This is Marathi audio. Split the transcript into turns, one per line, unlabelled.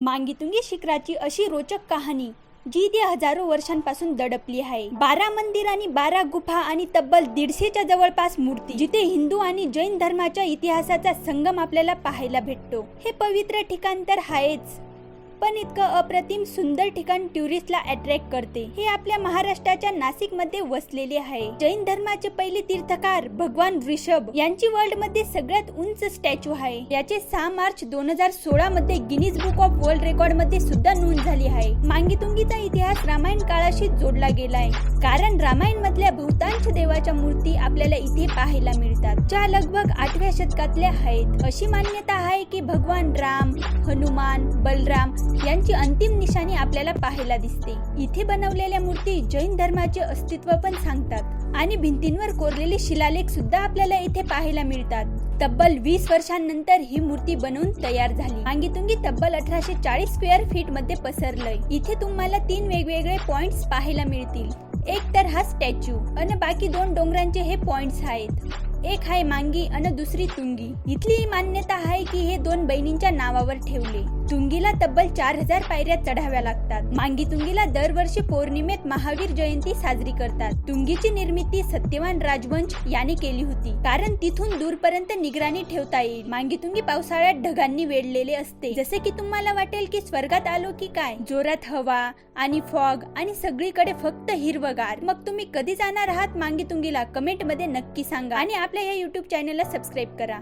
मांगीतुंगी शिखराची अशी रोचक कहाणी जी ती हजारो वर्षांपासून दडपली आहे. बारा मंदिर आणि बारा गुफा आणि तब्बल दीडशेच्या जवळपास मूर्ती जिथे हिंदू आणि जैन धर्माच्या इतिहासाचा संगम आपल्याला पाहायला भेटतो. हे पवित्र ठिकाण तर आहेच पण इतकं अप्रतिम सुंदर ठिकाण टुरिस्टला अट्रॅक्ट करते. हे आपल्या महाराष्ट्राच्या नाशिकमध्ये वसलेले आहे. जैन धर्माचे पहिले तीर्थकार भगवान ऋषभ यांची वर्ल्डमध्ये सगळ्यात उंच स्टॅच्यू आहे. याचे सहा मार्च दोन हजार सोळा मध्ये गिनीज बुक ऑफ वर्ल्ड रेकॉर्डमध्ये सुद्धा नोंद झाली आहे. मांगीतुंगीचा इतिहास रामायण काळाशी जोडला गेलाय. कारण रामायण मधल्या बहुतांश देवाच्या मूर्ती आपल्याला इथे पाहायला मिळतात ज्या लगभग आठव्या शतकातल्या आहेत. अशी मान्यता आहे की भगवान राम हनुमान बलराम यांची अंतिम निशाणी आपल्याला पाहायला दिसते. इथे बनवलेल्या मूर्ती जैन धर्माचे अस्तित्व पण सांगतात. आणि भिंतींवर कोरलेले शिलालेख सुद्धा आपल्याला इथे पाहायला मिळतात. तब्बल वीस वर्षांनंतर ही मूर्ती बनवून तयार झाली. मांगीतुंगी तब्बल अठराशे चाळीस स्क्वेअर फीटमध्ये पसरलंय. इथे तुम्हाला तीन वेगवेगळे पॉइंट्स पाहायला मिळतील. एक तर हा स्टॅच्यू आणि बाकी दोन डोंगरांचे हे पॉइंट्स आहेत. एक आहे मांगी आणि दुसरी तुंगी. इथली ही मान्यता आहे की हे दोन बहिणींच्या नावावर ठेवले. तुंगीला तब्बल चार हजार पायऱ्या चढाव्या लागतात. मांगी तुंगीला दरवर्षी पौर्णिमेत महावीर जयंती साजरी करतात. तुंगीची निर्मिती सत्यवान राजवंश याने केली होती. कारण तिथून दूरपर्यंत निगराणी ठेवता येईल. मांगीतुंगी पावसाळ्यात ढगांनी वेढलेले असते. जसे की तुम्हाला वाटेल की स्वर्गात आलो की काय? जोरात हवा आणि फॉग आणि सगळीकडे फक्त हिरवगार. मग तुम्ही कधी जाणार आहात? मांगीतुंगीला कमेंटमध्ये नक्की सांगा. आणि आपल्या या युट्यूब चॅनलला सबस्क्राईब करा.